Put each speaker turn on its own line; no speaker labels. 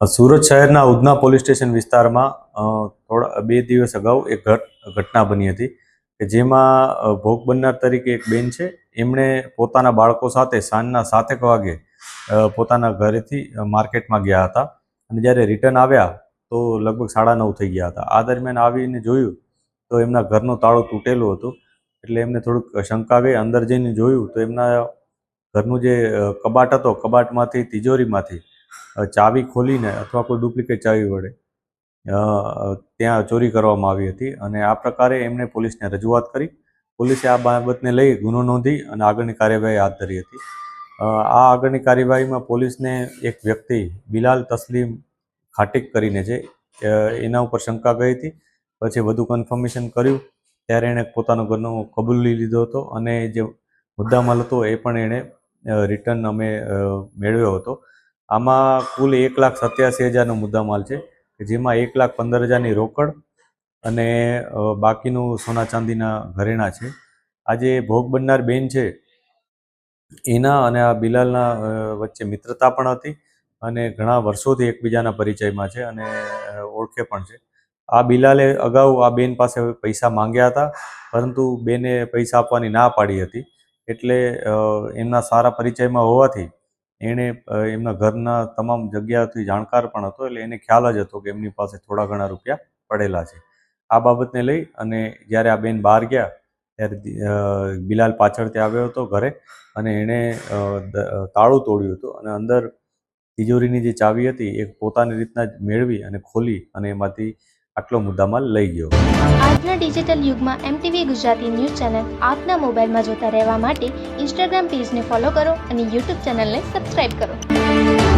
સુરત શહેરના Udhna police station વિસ્તારમાં થોડા, બે દિવસ અગાઉ એક ઘટ, ઘટના બની હતી કે જેમાં ભોગ બનનાર તરીકે એક બેન છે. એમણે પોતાના બાળકો સાથે સાંજના સાતેક વાગે પોતાના ઘરેથી માર્કેટમાં ગયા હતા. અને જ્યારે રિટર્ન આવ્યા તો લગભગ સાડા નવ થઈ ગયા હતા. આ દરમિયાન આવીને જોયું તો એમના ઘરનું તાળું તૂટેલું હતું. એટલે એમને થોડુંક શંકા ગઈ અંદર જઈને જોયું તો એમના ઘરનું જે કબાટ હતો, કબાટમાંથી, તિજોરીમાંથી ચાવી ખોલીને અથવા કોઈ ડુપ્લિકેટ ચાવી વડે ત્યાં ચોરી કરવામાં આવી હતી અને આ પ્રકારે એમણે પોલીસને રજૂઆત કરી. પોલીસે આ બાબતને લઈ ગુનો નોંધી અને આગળની કાર્યવાહી હાથ ધરી હતી. આ આગળની કાર્યવાહીમાં પોલીસને એક વ્યક્તિ બિલાલ તસ્લીમ ખાટીક કરીને છે એના ઉપર શંકા ગઈ હતી. પછી વધુ કન્ફર્મેશન કર્યું. ત્યારે એણે પોતાનો ઘરનો કબૂલી લીધો હતો અને જે મુદ્દામાલ હતો એ પણ એણે રિટર્ન અમે મેળવ્યો હતો. આમાં કુલ એક લાખ સત્યાસી હજારનો મુદ્દામાલ છે જેમાં એક લાખ પંદર હજારની રોકડ અને બાકીનું સોના ચાંદીના ઘરેણાં છે. આ જે ભોગ બનનાર બેન છે, એના અને આ બિલાલના વચ્ચે મિત્રતા પણ હતી અને ઘણા વર્ષોથી એકબીજાના પરિચયમાં છે અને ઓળખે પણ છે. આ બિલાલે અગાઉ આ બેન પાસે પૈસા માંગ્યા હતા, પરંતુ બેને પૈસા આપવાની ના પાડી હતી. એટલે એમના સારા પરિચયમાં હોવાથી એણે એમના ઘરના તમામ જગ્યાથી જાણકાર પણ હતો, એટલે એને ખ્યાલ જ હતો કે એમની પાસે થોડા ઘણા રૂપિયા પડેલા છે. આ બાબતને લઈ અને જ્યારે આ બેન બહાર ગયા, ત્યારે બિલાલ પાછળથી આવ્યો હતો ઘરે અને એણે તાળું તોડ્યું હતું અને અંદર તિજોરીની જે ચાવી હતી એ પોતાની રીતના જ મેળવી અને ખોલી અને એમાંથી આટલો મુદ્દામાં લઈ ગયો.
આજના ડિજિટલ યુગમાં એમટીવી ગુજરાતી ન્યૂઝ ચેનલ આપના મોબાઈલમાં જોતા રહેવા માટે ઇન્સ્ટાગ્રામ પેજને ફોલો કરો અને યુટ્યુબ ચેનલને સબસ્ક્રાઇબ કરો.